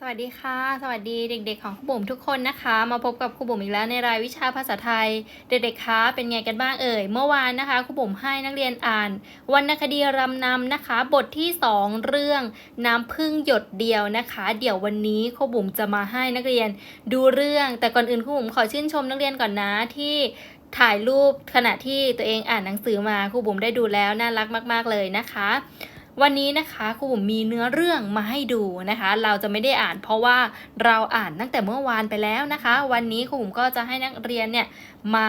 สวัสดีค่ะ สวัสดีเด็ก ๆ ของครูบุ๋มทุกคนนะคะ มาพบกับครูบุ๋มอีกแล้วในรายวิชาภาษาไทย เด็กๆคะเป็นไงกันบ้างเอ่ยเมื่อวานนะคะครูบุ๋มให้นักเรียนอ่านวรรณคดีรำนำนะคะ บทที่ 2 เรื่องน้ำพึ่งหยดเดียวนะคะ เดี๋ยววันนี้ครูบุ๋มจะมาให้นักเรียนดูเรื่อง แต่ก่อนอื่นครูบุ๋มขอชื่นชมนักเรียนก่อนนะที่ถ่ายรูปขณะที่ตัวเองอ่านหนังสือมาครูบุ๋มได้ดูแล้วน่ารักมาก ๆเลยนะคะ วันนี้นะคะครูบุ๋มมีเนื้อเรื่องมาให้ดูนะคะ เราจะไม่ได้อ่านเพราะว่าเราอ่านตั้งแต่เมื่อวานไปแล้วนะคะ วันนี้ครูบุ๋มก็จะให้นักเรียนเนี่ยมา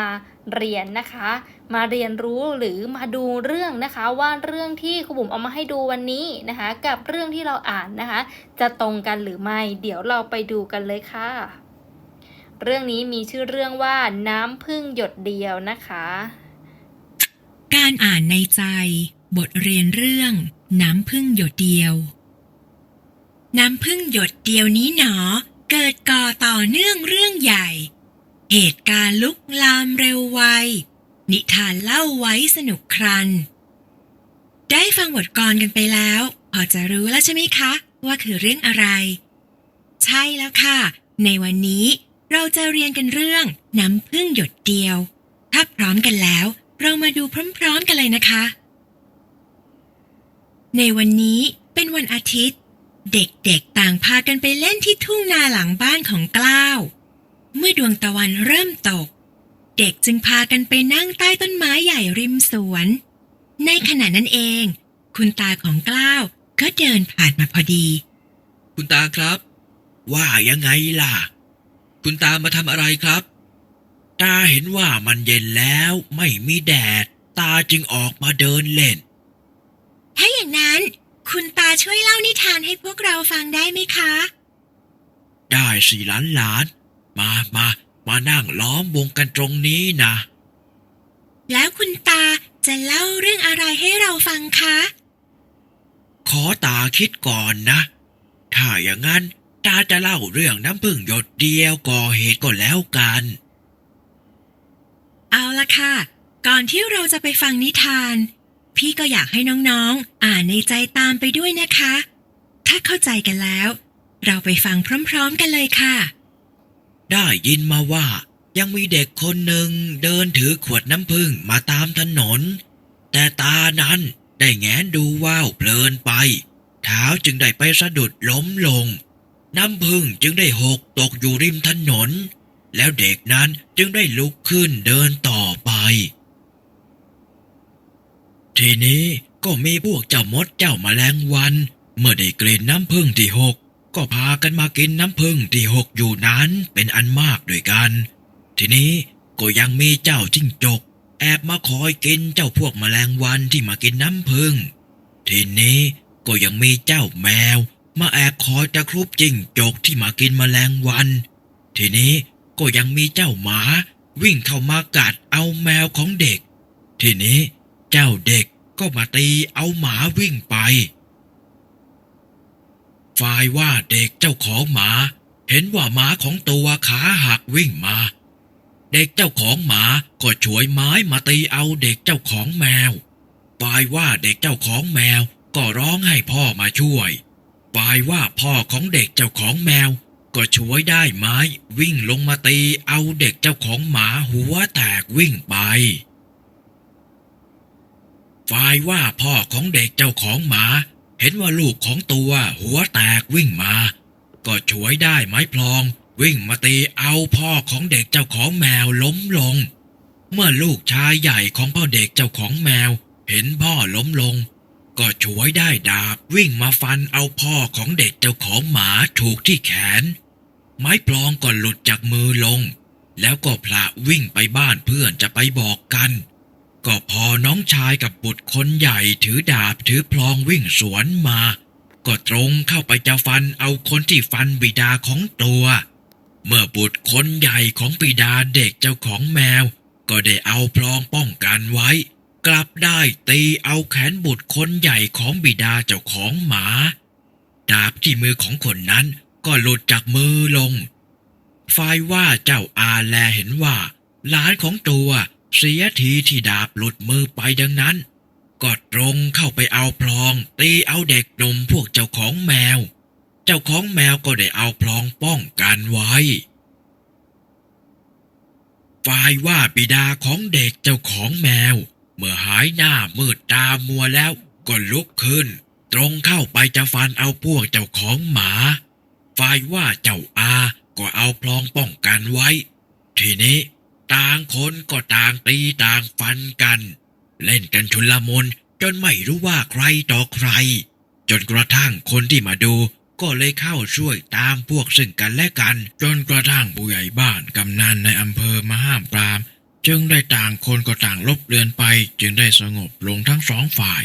เรียนนะคะ มาเรียนรู้หรือมาดูเรื่องนะคะ ว่าเรื่องที่ครูบุ๋มเอามาให้ดูวันนี้นะคะ กับเรื่องที่เราอ่านนะคะ จะตรงกันหรือไม่ เดี๋ยวเราไปดูกันเลยค่ะ เรื่องนี้มีชื่อเรื่องว่าน้ำพึ่งหยดเดียวนะคะ การอ่านในใจ บทเรียนเรื่อง น้ำพึ่งหยดเดียว น้ำพึ่งหยดเดียวนี้หนอ เกิดก่อต่อเนื่องเรื่องใหญ่ เหตุการณ์ลุกลามเร็วไว นิทานเล่าไว้สนุกครัน ได้ฟังบทกลกันไปแล้ว พอจะรู้แล้วใช่ไหมคะ ว่าคือเรื่องอะไร ใช่แล้วค่ะ ในวันนี้เราจะเรียนกันเรื่องน้ำพึ่งหยดเดียว ถ้าพร้อมกันแล้ว เรามาดูพร้อมๆกันเลยนะคะ ในวันนี้เป็นวันอาทิตย์ เด็กๆต่างพากันไปเล่นที่ทุ่งนาหลังบ้านของกล้าว เมื่อดวงตะวันเริ่มตก เด็กจึงพากันไปนั่งใต้ต้นไม้ใหญ่ริมสวน ในขณะนั้นเอง คุณตาของกล้าวก็เดินผ่านมาพอดี คุณตาครับ ว่ายังไงล่ะ คุณตามาทำอะไรครับ ตาเห็นว่ามันเย็นแล้วไม่มีแดด ตาจึงออกมาเดินเล่น ถ้าอย่างนั้น คุณตาช่วยเล่านิทานให้พวกเราฟังได้ไหมคะ ได้สิหลานหลานๆมามามานั่งล้อมวงกันตรงนี้นะ แล้วคุณตาจะเล่าเรื่องอะไรให้เราฟังคะ ขอตาคิดก่อนนะ ถ้าอย่างนั้นตาจะเล่าเรื่องน้ำพึ่งหยดเดียวก่อเหตุก็แล้วกัน เอาละค่ะ ก่อนที่เราจะไปฟังนิทาน พี่ก็อยากให้น้องๆ อ่านในใจตามไปด้วยนะคะ ถ้าเข้าใจกันแล้ว เราไปฟังพร้อมๆกันเลยค่ะ ได้ยินมาว่า ยังมีเด็กคนหนึ่งเดินถือขวดน้ำผึ้งมาตามถนน แต่ตานั้นได้แงนดูว่าวเพลินไป เท้าจึงได้ไปสะดุดล้มลง น้ำผึ้งจึงได้หกตกอยู่ริมถนน แล้วเด็กนั้นจึงได้ลุกขึ้นเดินต่อไป ทีนี้ก็มีพวกเจ้ามดเจ้าแมลงวัน เมื่อได้กลิ่นน้ำผึ้งที่หกก็พากันมากินน้ำผึ้งที่หกอยู่นั้นเป็นอันมากด้วยกัน ทีนี้ก็ยังมีเจ้าจิ้งจก แอบมาคอยกินเจ้าพวกแมลงวันที่มากินน้ำผึ้งทีนี้ก็ยังมีเจ้าแมว มาแอบคอยตะครุบจิ้งจกที่มากินแมลงวัน ทีนี้ก็ยังมีเจ้าหมาวิ่งเข้ามากัดเอาแมวของเด็ก ทีนี้ เจ้าเด็กก็มาตีเอาหมาวิ่งไป ฝ่ายว่าเด็กเจ้าของหมา เห็นว่าหมาของตัวขาหักวิ่งมา เด็กเจ้าของหมาก็ช่วยไม้มาตีเอาเด็กเจ้าของแมว ฝ่ายว่าเด็กเจ้าของแมวก็ร้องให้พ่อมาช่วย ฝ่ายว่าพ่อของเด็กเจ้าของแมว ก็ช่วยได้ไม้วิ่งลงมาตีเอาเด็กเจ้าของหมาหัวแตกวิ่งไป ฝ่ายว่าพ่อของเด็กเจ้าของหมา เห็นว่าลูกของตัวหัวแตกวิ่งมา ก็ช่วยได้ไม้พลอง วิ่งมาตีเอาพ่อของเด็กเจ้าของแมวล้มลง เมื่อลูกชายใหญ่ของพ่อเด็กเจ้าของแมว เห็นพ่อล้มลง ก็ช่วยได้ดาบวิ่งมาฟันเอาพ่อของเด็กเจ้าของหมาถูกที่แขน ไม้พลองก็หลุดจากมือลง แล้วก็พละวิ่งไปบ้านเพื่อนจะไปบอกกัน ก็พอน้องชายกับบุตรคนใหญ่ถือดาบถือพลองวิ่งสวนมา ก็ตรงเข้าไปจะฟันเอาคนที่ฟันบิดาของตัว เมื่อบุตรคนใหญ่ของบิดาเด็กเจ้าของแมว ก็ได้เอาพลองป้องกันไว้ กลับได้ตีเอาแขนบุตรคนใหญ่ของบิดาเจ้าของหมา ดาบที่มือของคนนั้นก็หลุดจากมือลงฝ่ายว่าเจ้าอาแลเห็นว่าหลานของตัว เสียทีที่ดาบหลุดมือไปดังนั้น ก็ตรงเข้าไปเอาพลองตีเอาเด็กหนุ่มพวกเจ้าของแมว เจ้าของแมวก็ได้เอาพลองป้องกันไว้ ฝ่ายว่าบิดาของเด็กเจ้าของแมว เมื่อหายหน้ามืดตามัวแล้วก็ลุกขึ้น ตรงเข้าไปจะฟันเอาพวกเจ้าของหมา ฝ่ายว่าเจ้าอาก็เอาพลองป้องกันไว้ ทีนี้ ต่างคนก็ต่างตีต่างฟันกัน เล่นกันชุลมุนจนไม่รู้ว่าใครต่อใคร จนกระทั่งคนที่มาดูก็เลยเข้าช่วยตามพวกซึ่งกันและกัน จนกระทั่งผู้ใหญ่บ้านกำนันในอำเภอมาห้ามปราม จึงได้ต่างคนก็ต่างลบเลือนไป จึงได้สงบลงทั้งสองฝ่าย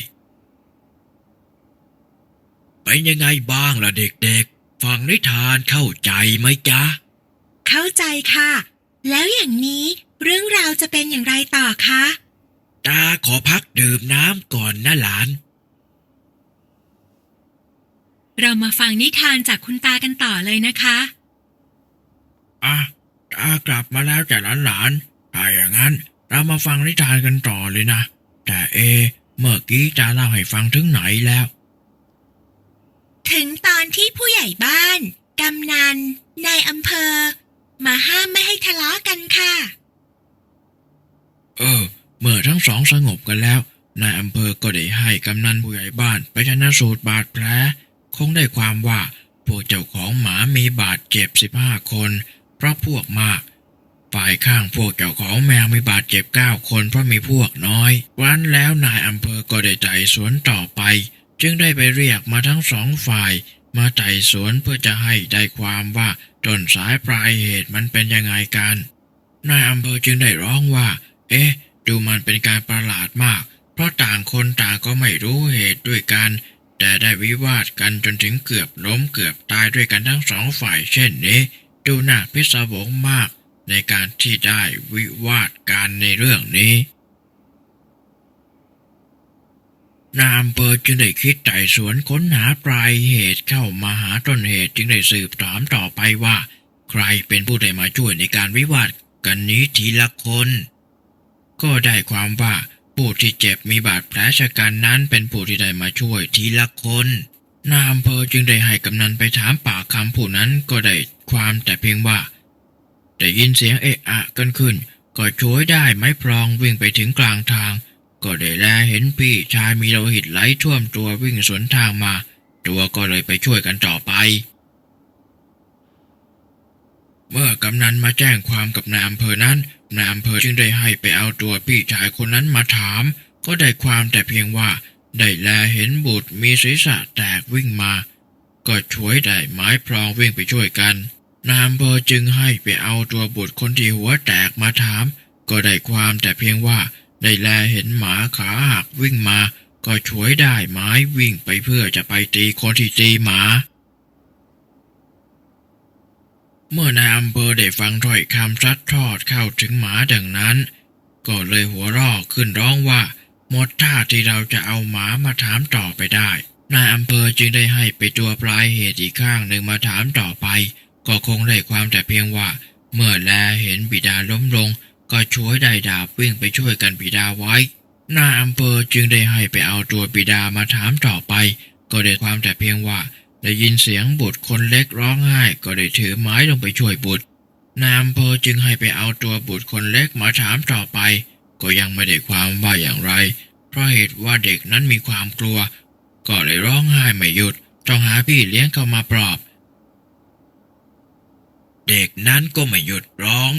เป็นยังไงบ้างล่ะเด็กๆ ฟังนิทานเข้าใจไหมจ๊ะ เข้าใจค่ะ แล้วอย่างนี้เรื่องราวจะเป็นอย่างไรต่อคะ ตาขอพักดื่มน้ำก่อนนะหลาน เรามาฟังนิทานจากคุณตากันต่อเลยนะคะ อะ ตากลับมาแล้วจ้ะหลานๆถ้าอย่างนั้น เรามาฟังนิทานกันต่อเลยนะ แต่เอ เมื่อกี้ตาเล่าให้ฟังถึงไหนแล้ว ถึงตอนที่ผู้ใหญ่บ้าน กำนัน นายอำเภอมามไม่ให้ทะเลาะกันค่ะ เออ เมื่อทั้งสองสงบกันแล้ว นายอำเภอก็ได้ให้กำนันผู้ใหญ่บ้านไปชนะสูตรบาดแผลคงได้ความว่าพวกเจ้าของหมามีบาดเจ็บสิบห้าคน เพราะพวกมาก ฝ่ายข้างพวกเจ้าของแมวมีบาดเจ็บเก้าคนเพราะมีพวกน้อย วันแล้วนายอำเภอก็ได้ไต่สวนต่อไป จึงได้ไปเรียกมาทั้งสองฝ่าย มาไต่สวนเพื่อจะให้ได้ความว่าต้นสายปลายเหตุมันเป็นยังไงกันนายอำเภอจึงได้ร้องว่า เอ๊ะ ดูมันเป็นการประหลาดมาก เพราะต่างคนต่างก็ไม่รู้เหตุด้วยกัน แต่ได้วิวาทกันจนถึงเกือบล้มเกือบตายด้วยกันทั้งสองฝ่ายเช่นนี้ ดูน่าพิศวงมากในการที่ได้วิวาทกันในเรื่องนี้ นายอำเภอจึงได้คิดไต่สวนค้นหาปลายเหตุเข้ามาหาต้นเหตุจึงได้สืบถามต่อไปว่า ใครเป็นผู้ได้มาช่วยในการวิวาทกันนี้ทีละคน ก็ได้ความว่าผู้ที่เจ็บมีบาดแผลชะกันนั้นเป็นผู้ที่ได้มาช่วยทีละคนนายอำเภอจึงได้ให้กำนันไปถามปากคำผู้นั้นก็ได้ความแต่เพียงว่าได้ยินเสียงเอะอะกันขึ้น ก็ช่วยได้ไม้พลองวิ่งไปถึงกลางทาง ก็ได้แลเห็นพี่ชายมีโลหิตไหลท่วมตัววิ่งสวนทางมา ตัวก็เลยไปช่วยกันต่อไป เมื่อกำนันมาแจ้งความกับนายอำเภอนั้นนายอำเภอจึงได้ให้ไปเอาตัวพี่ชายคนนั้นมาถาม ก็ได้ความแต่เพียงว่า ได้แลเห็นบุตรมีศีรษะแตกวิ่งมา ก็ช่วยได้ไม้พลองวิ่งไปช่วยกันนายอำเภอจึงให้ไปเอาตัวบุตรคนที่หัวแตกมาถาม ก็ได้ความแต่เพียงว่า ได้แลเห็นหมาขาหักวิ่งมา ก็ช่วยได้ไม้วิ่งไปเพื่อจะไปตีคนที่ตีหมา เมื่อนายอำเภอได้ฟังถ้อยคำซัดทอดเข้าถึงหมาดังนั้น ก็เลยหัวเรอกขึ้นร้องว่าหมดท่าที่เราจะเอาหมามาถามต่อไปได้ นายอำเภอจึงได้ให้ไปตัวปลายเหตุอีกข้างหนึ่งมาถามต่อไป ก็คงได้ความแต่เพียงว่า เมื่อแลเห็นบิดาล้มลง ก็ช่วยได้ดาบวิ่งไปช่วยกันบิดาไว้นายอำเภอจึงได้ให้ไปเอาตัวบิดามาถามต่อไป ก็ได้ความแต่เพียงว่า ได้ยินเสียงบุตรคนเล็กร้องไห้ก็ได้ถือไม้ลงไปช่วยบุตรนายอำเภอจึงให้ไปเอาตัวบุตรคนเล็กมาถามต่อไป ก็ยังไม่ได้ความว่าอย่างไร เพราะเหตุว่าเด็กนั้นมีความกลัว ก็เลยร้องไห้ไม่หยุดต้องหาพี่เลี้ยงเข้ามาปลอบ เด็กนั้นก็ไม่หยุดร้อง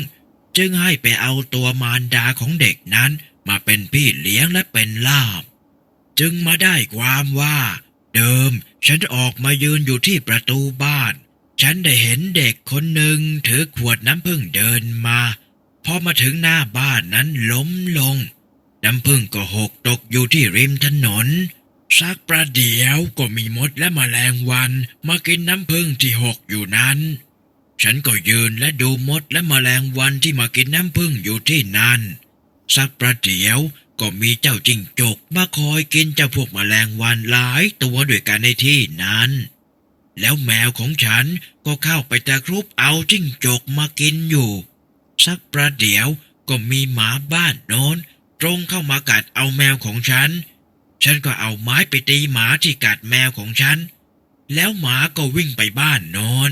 จึงให้ไปเอาตัวมารดาของเด็กนั้นมาเป็นพี่เลี้ยงและเป็นล่าม จึงมาได้ความว่า เดิมฉันออกมายืนอยู่ที่ประตูบ้าน ฉันได้เห็นเด็กคนหนึ่งถือขวดน้ำผึ้งเดินมาพอมาถึงหน้าบ้านนั้นล้มลง น้ำผึ้งก็หกตกอยู่ที่ริมถนนสักประเดี๋ยวก็มีมดและแมลงวันมากินน้ำผึ้งที่หกอยู่นั้น ฉันก็ยืนและดูมดและแมลงวันที่มากินน้ำผึ้งอยู่ที่นั่น สักประเดี๋ยวก็มีเจ้าจิ้งจกมาคอยกินเจ้าพวกแมลงวันหลายตัวด้วยกันในที่นั้น แล้วแมวของฉันก็เข้าไปตะครุบเอาจิ้งจกมากินอยู่ สักประเดี๋ยวก็มีหมาบ้านโน้นตรงเข้ามากัดเอาแมวของฉัน ฉันก็เอาไม้ไปตีหมาที่กัดแมวของฉัน แล้วหมาก็วิ่งไปบ้านโนอน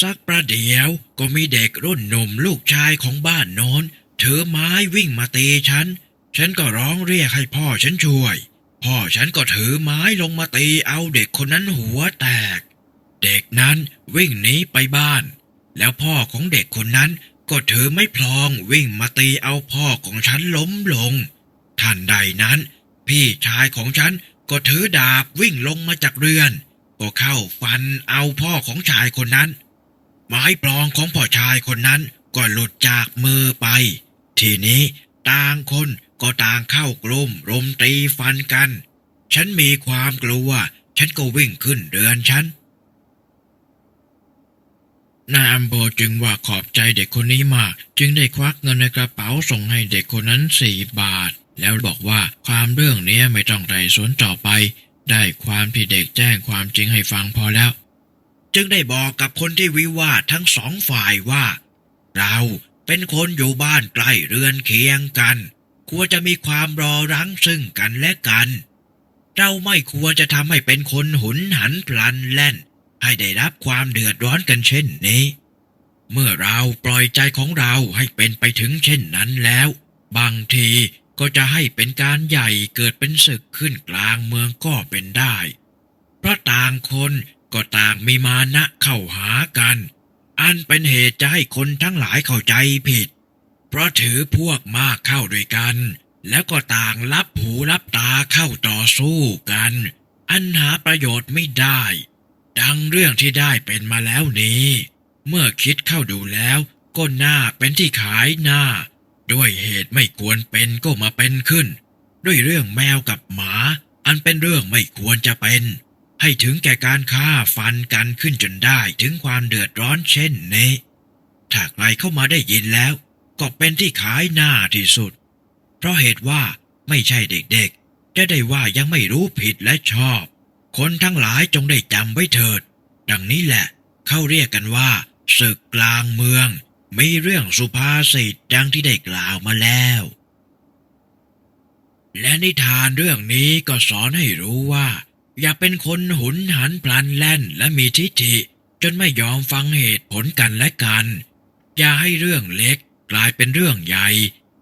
สักประเดี๋ยวก็มีเด็กรุ่นหนุ่มลูกชายของบ้านโน้นถือไม้วิ่งมาตีฉัน ฉันก็ร้องเรียกให้พ่อฉันช่วย พ่อฉันก็ถือไม้ลงมาตีเอาเด็กคนนั้นหัวแตก เด็กนั้นวิ่งหนีไปบ้าน แล้วพ่อของเด็กคนนั้นก็ถือไม้พลองวิ่งมาตีเอาพ่อของฉันล้มลง ทันใดนั้น พี่ชายของฉันก็ถือดาบวิ่งลงมาจากเรือน ก็เข้าฟันเอาพ่อของชายคนนั้น ไม้ปลองของพ่อชายคนนั้นก็หลุดจากมือไป ทีนี้ต่างคนก็ต่างเข้ากลุ่มรุมตีฟันกัน ฉันมีความกลัว ฉันก็วิ่งขึ้นเรือนฉันนายอำเภอจึงว่าขอบใจเด็กคนนี้มาก จึงได้ควักเงินในกระเป๋าส่งให้เด็กคนนั้นสี่บาท แล้วบอกว่าความเรื่องนี้ไม่ต้องไต่สวนต่อไป ได้ความที่เด็กแจ้งความจริงให้ฟังพอแล้ว จึงได้บอกกับคนที่วิวาททั้งสองฝ่ายว่า เราเป็นคนอยู่บ้านใกล้เรือนเคียงกัน ควรจะมีความรอรั้งซึ่งกันและกัน เราไม่ควรจะทำให้เป็นคนหุนหันพลันแล่น ให้ได้รับความเดือดร้อนกันเช่นนี้ เมื่อเราปล่อยใจของเราให้เป็นไปถึงเช่นนั้นแล้ว บางทีก็จะให้เป็นการใหญ่เกิดเป็นศึกขึ้นกลางเมืองก็เป็นได้ เพราะต่างคน ก็ต่างมีมานะเข้าหากัน อันเป็นเหตุจะให้คนทั้งหลายเข้าใจผิด เพราะถือพวกมากเข้าด้วยกัน แล้วก็ต่างรับหูรับตาเข้าต่อสู้กัน อันหาประโยชน์ไม่ได้ ดังเรื่องที่ได้เป็นมาแล้วนี้ เมื่อคิดเข้าดูแล้วก็น่าเป็นที่ขายหน้า ด้วยเหตุไม่ควรเป็นก็มาเป็นขึ้น ด้วยเรื่องแมวกับหมา อันเป็นเรื่องไม่ควรจะเป็น ให้ถึงแก่การฆ่าฟันกันขึ้นจนได้ถึงความเดือดร้อนเช่นนี้ ถ้าใครเข้ามาได้ยินแล้ว ก็เป็นที่ขายหน้าที่สุด เพราะเหตุว่าไม่ใช่เด็กๆ จะได้ว่ายังไม่รู้ผิดและชอบ คนทั้งหลายจงได้จำไว้เถิด ดังนี้แหละเขาเรียกกันว่าศึกกลางเมือง มีเรื่องสุภาษิตดังที่ได้กล่าวมาแล้ว และนิทานเรื่องนี้ก็สอนให้รู้ว่า อย่าเป็นคนหุนหันพลันแล่นและมีทิฐิ จนไม่ยอมฟังเหตุผลกันและกัน อย่าให้เรื่องเล็กกลายเป็นเรื่องใหญ่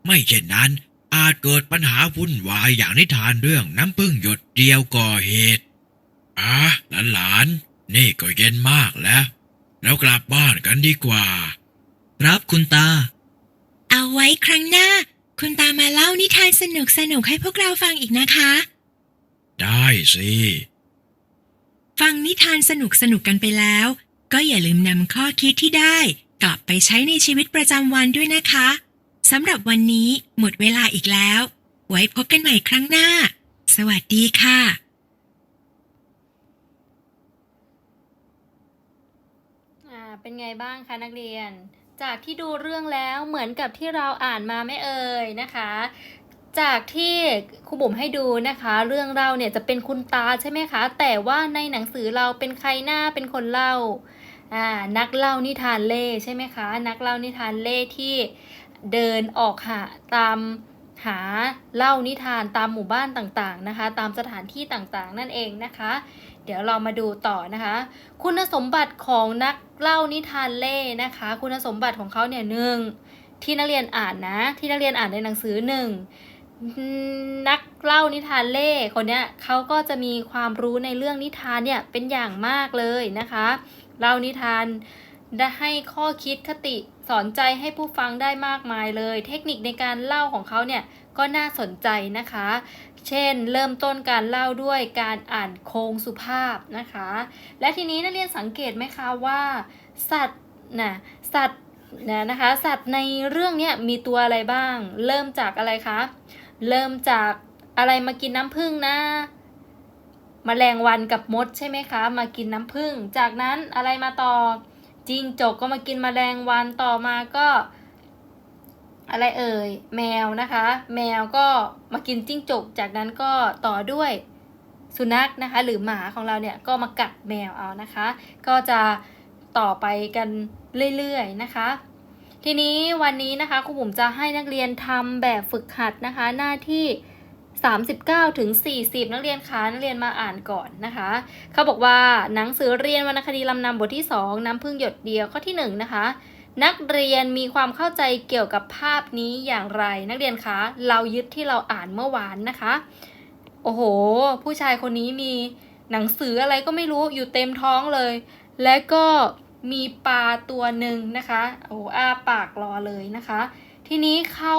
ไม่เช่นนั้นอาจเกิดปัญหาวุ่นวายอย่างนิทานเรื่องน้ำพึ่งหยดเดียวก่อเหตุอะหลานๆนี่ก็เย็นมากแล้ว แล้วกลับบ้านกันดีกว่า ครับคุณตา เอาไว้ครั้งหน้า คุณตามาเล่านิทานสนุกสนุกให้พวกเราฟังอีกนะคะ ได้สิ ฟังนิทานสนุกสนุกๆกันไปแล้ว ก็อย่าลืมนำข้อคิดที่ได้ กลับไปใช้ในชีวิตประจำวันด้วยนะคะสำหรับวันนี้หมดเวลาอีกแล้ว ไว้พบกันใหม่ครั้งหน้า สวัสดีค่ะอ่าเป็นไงบ้างคะนักเรียน จากที่ดูเรื่องแล้วเหมือนกับที่เราอ่านมาไม่เอ่ยนะคะ จากที่ครูบุ๋มให้ดูนะคะ เรื่องเราเนี่ยจะเป็นคุณตาใช่ไหมคะ แต่ว่าในหนังสือเราเป็นใครหน้าเป็นคนเล่าอ่านักเล่านิทานเล่ใช่ไหมคะ นักเล่านิทานเล่ที่เดินออกหาตามหาเล่านิทานตามหมู่บ้านต่างๆนะคะ ตามสถานที่ต่างๆ นั่นเองนะคะ เดี๋ยวเรามาดูต่อนะคะ คุณสมบัติของนักเล่านิทานเล่นะคะ คุณสมบัติของเขาเนี่ยหนึ่งที่นักเรียนอ่านนะ ที่นักเรียนอ่านในหนังสือหนึ่ง นักเล่านิทานเล่คนเนี้ยเขาก็จะมีความรู้ในเรื่องนิทานเนี่ยเป็นอย่างมากเลยนะคะเล่านิทานได้ให้ข้อคิดคติสอนใจให้ผู้ฟังได้มากมายเลย เทคนิคในการเล่าของเขาเนี่ยก็น่าสนใจนะคะ เช่น เริ่มต้นการเล่าด้วยการอ่านโครงสุภาพนะคะ และทีนี้นักเรียนสังเกตไหมคะว่า สัตว์นะสัตว์นะนะคะ สัตว์ในเรื่องเนี้ยมีตัวอะไรบ้าง เริ่มจากอะไรคะ เริ่มจากอะไรมากินน้ำผึ้งนะมแมลงวันกับมดใช่ไหมคะ มากินน้ำผึ้งจากนั้นอะไรมาต่อจิงจกก็มากินมแมลงวันต่อมาก็ อะไรเอ่ยแมวนะคะ แมวก็มากินจิ้งจก จากนั้นก็ต่อด้วยสุนัขนะคะ หรือหมาของเราเนี่ยก็มากัดแมวเอานะคะ ก็จะต่อไปกันเรื่อยๆนะคะ ทีนี้วันนี้นะคะครูบุ๋มจะให้นักเรียนทำแบบฝึกหัดนะคะ หน้าที่ 39ถึง40 นักเรียนคะนักเรียนมาอ่านก่อนนะคะ เขาบอกว่าหนังสือเรียนวรรณคดีลำนำบทที่ 2 น้ำพึ่งหยดเดียวข้อที่ 1 นะคะ นักเรียนมีความเข้าใจเกี่ยวกับภาพนี้อย่างไร นักเรียนคะเรายึดที่เราอ่านเมื่อวานนะคะ โอ้โห ผู้ชายคนนี้มีหนังสืออะไรก็ไม่รู้อยู่เต็มท้องเลย และก็ มีปลาตัวหนึ่งนะคะโอ้อ้าปากรอเลยนะคะ ทีนี้เขา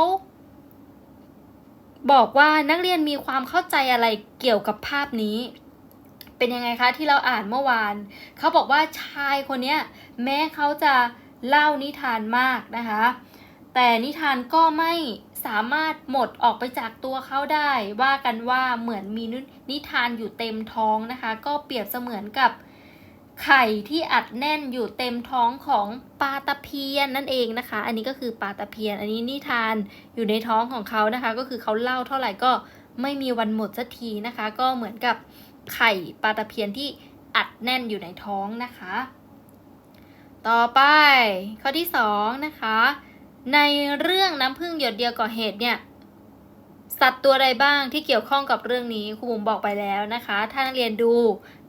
บอกว่านักเรียนมีความเข้าใจอะไรเกี่ยวกับภาพนี้ เป็นยังไงคะที่เราอ่านเมื่อวาน เขาบอกว่าชายคนนี้แม้เขาจะเล่านิทานมากนะคะ แต่นิทานก็ไม่สามารถหมดออกไปจากตัวเขาได้ ว่ากันว่าเหมือนมีนิทานอยู่เต็มท้องนะคะ ก็เปรียบเสมือนกับ ไข่ที่อัดแน่นอยู่เต็มท้องของปลาตะเพียนนั่นเองนะคะ อันนี้ก็คือปลาตะเพียน อันนี้นิทานอยู่ในท้องของเขานะคะ ก็คือเขาเล่าเท่าไหร่ก็ไม่มีวันหมดสักทีนะคะ ก็เหมือนกับไข่ปลาตะเพียนที่อัดแน่นอยู่ในท้องนะคะ ต่อไปข้อที่สองนะคะในเรื่องน้ำพึ่งหยดเดียวก่อเหตุเนี่ย สัตว์ตัวใดบ้างที่เกี่ยวข้องกับเรื่องนี้ครูบุ๋มบอกไปแล้วนะคะ ถ้านักเรียนดู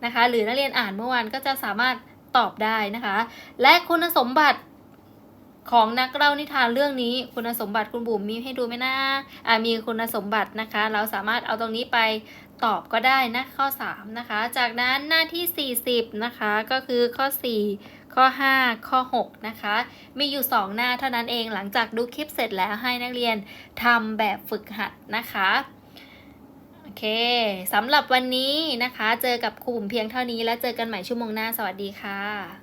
นะคะ หรือนักเรียนอ่านเมื่อวานก็จะสามารถตอบได้นะคะ และคุณสมบัติของนักเล่านิทานเรื่องนี้คุณสมบัติคุณบุ๋มมีให้ดูไหมนะอ่ามีคุณสมบัตินะคะ เราสามารถเอาตรงนี้ไปตอบก็ได้นะข้อ 3 นะคะ จากนั้นหน้าที่ 40 นะคะ ก็คือข้อ 4 ข้อ 5 ข้อ 6 นะคะ มีอยู่ 2 หน้าเท่านั้นเองหลังจากดูคลิปเสร็จแล้วให้นักเรียนทำแบบฝึกหัดนะคะโอเคสำหรับวันนี้นะคะ เจอกับครูบุ๋มเพียงเท่านี้แล้วเจอกันใหม่ชั่วโมงหน้าสวัสดีค่ะ